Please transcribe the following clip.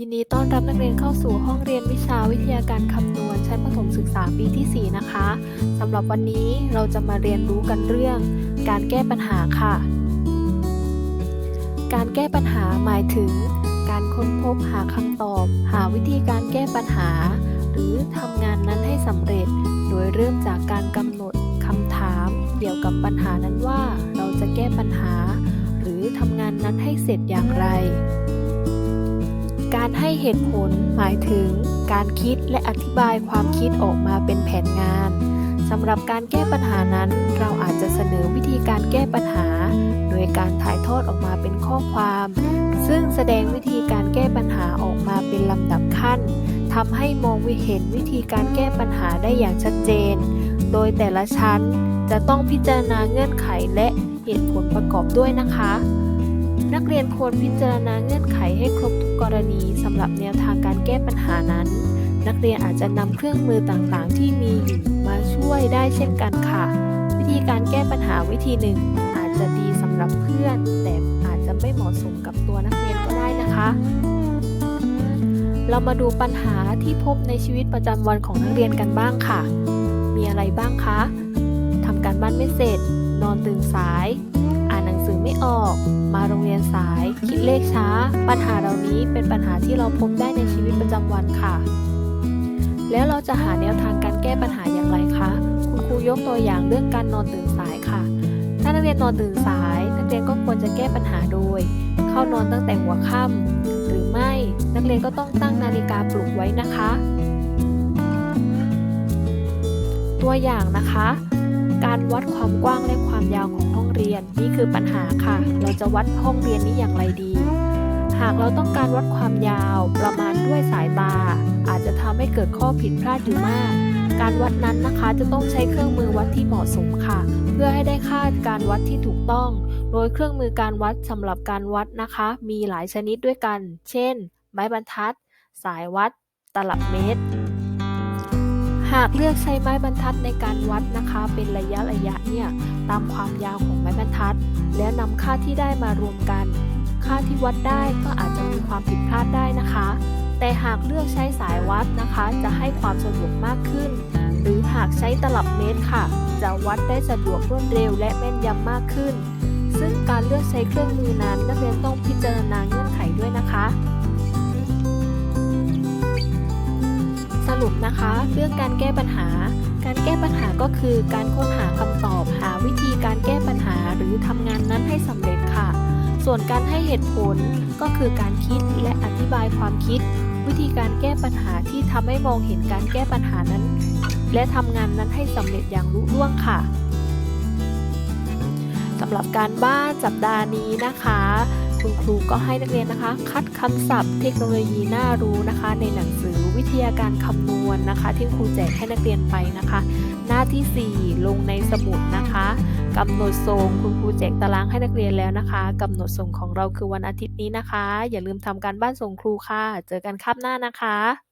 ยินดีต้อนรับนักเรียนเข้าสู่ห้องเรียนวิชาวิทยาการคำนวณชั้นประถมศึกษาปีที่ 4 นะคะสำหรับวันนี้เราจะมาเรียนรู้กันเรื่อง การแก้ปัญหาค่ะ การแก้ปัญหาหมายถึง การค้นพบหาคำตอบ หาวิธีการแก้ปัญหา หรือทำงานนั้นให้สำเร็จ โดยเริ่มจากการกำหนดคำถาม เกี่ยวกับปัญหานั้นว่า เราจะแก้ปัญหา หรือทำงานนั้นให้เสร็จอย่างไร การให้เหตุผลหมายถึง การคิดและอธิบายความคิดออกมาเป็นแผนงานสำหรับการแก้ปัญหานั้น เราอาจจะเสนอวิธีการแก้ปัญหา โดยการถ่ายทอดออกมาเป็นข้อความ ซึ่งแสดงวิธีการแก้ปัญหาออกมาเป็นลำดับขั้นทำให้มองวิเห็นวิธีการแก้ปัญหาได้อย่างชัดเจน โดยแต่ละชั้นจะต้องพิจารณาเงื่อนไขและเหตุผลประกอบด้วยนะคะ นักเรียนควรพิจารณาเงื่อนไขให้ครบทุก กับแนวทางการแก้ปัญหานั้น นักเรียนอาจจะนำเครื่องมือต่างๆ ที่มีอยู่มาช่วยได้เช่นกันค่ะ วิธีการแก้ปัญหาวิธีหนึ่ง อาจจะดีสำหรับเพื่อน แต่อาจจะไม่เหมาะสมกับตัวนักเรียนก็ได้นะคะ เรามาดูปัญหาที่พบในชีวิตประจำวันของนักเรียนกันบ้างค่ะ มีอะไรบ้างคะทำการบ้านไม่เสร็จ นอนตื่นสาย สือไม่ออก มาโรงเรียนสาย คิดเลขช้า ปัญหาเหล่านี้เป็นปัญหาที่เราพบได้ในชีวิตประจำวันค่ะ แล้วเราจะหาแนวทางการแก้ปัญหาอย่างไรคะ คุณครูยกตัวอย่างเรื่องการนอนตื่นสายค่ะ ถ้านักเรียนนอนตื่นสาย นักเรียนก็ควรจะแก้ปัญหาโดย เข้านอนตั้งแต่หัวค่ำหรือไม่ นักเรียนก็ต้องตั้งนาฬิกาปลุกไว้นะคะ ตัวอย่างนะคะ การวัดความกว้างและความยาวของห้องเรียนนี่คือปัญหาค่ะ เราจะวัดห้องเรียนนี้อย่างไรดี หากเราต้องการวัดความยาวประมาณด้วยสายตาอาจจะทำให้เกิดข้อผิดพลาดอยู่มาก การวัดนั้นนะคะจะต้องใช้เครื่องมือวัดที่เหมาะสมค่ะ เพื่อให้ได้ค่าการวัดที่ถูกต้อง โดยเครื่องมือการวัดสำหรับการวัดนะคะ มีหลายชนิดด้วยกัน เช่น ไม้บรรทัด สายวัด ตลับเมตร หากเลือกใช้ไม้บรรทัดในการวัดนะคะ เป็นระยะระยะเนี่ยตามความยาวของไม้บรรทัด แล้วนำค่าที่ได้มารวมกัน ค่าที่วัดได้ก็อาจจะมีความผิดพลาดได้นะคะ แต่หากเลือกใช้สายวัดนะคะ จะให้ความสะดวกมากขึ้น หรือหากใช้ตลับเมตรค่ะ จะวัดได้สะดวกรวดเร็วและแม่นยำมากขึ้น ซึ่งการเลือกใช้เครื่องมือนั้นนักเรียนต้องพิจารณาเงื่อนไขด้วยนะคะ รุปนะคะ เรื่องการแก้ปัญหา การแก้ปัญหาก็คือการค้นหาคำตอบหาวิธีการแก้ปัญหาหรือทำงานนั้นให้สำเร็จค่ะ ส่วนการให้เหตุผลก็คือการคิดและอธิบายความคิด วิธีการแก้ปัญหาที่ทำให้มองเห็นการแก้ปัญหานั้น และทำงานนั้นให้สำเร็จอย่างรุ่ร่วงค่ะสำหรับการบ้านสัปดาห์นี้นะคะ คุณครูก็ให้นักเรียนนะคะ คัดคำศัพท์เทคโนโลยีน่ารู้นะคะ ในหนังสือวิทยาการคำนวณนะคะ ที่ครูแจกให้นักเรียนไปนะคะ หน้าที่ 4 ลงในสมุดนะคะกำหนดทรงคุณครูแจกตารางให้นักเรียนแล้วนะคะกำหนดส่งของเราคือวันอาทิตย์นี้นะคะ อย่าลืมทำการบ้านส่งครูค่ะ เจอกันคาบหน้านะคะ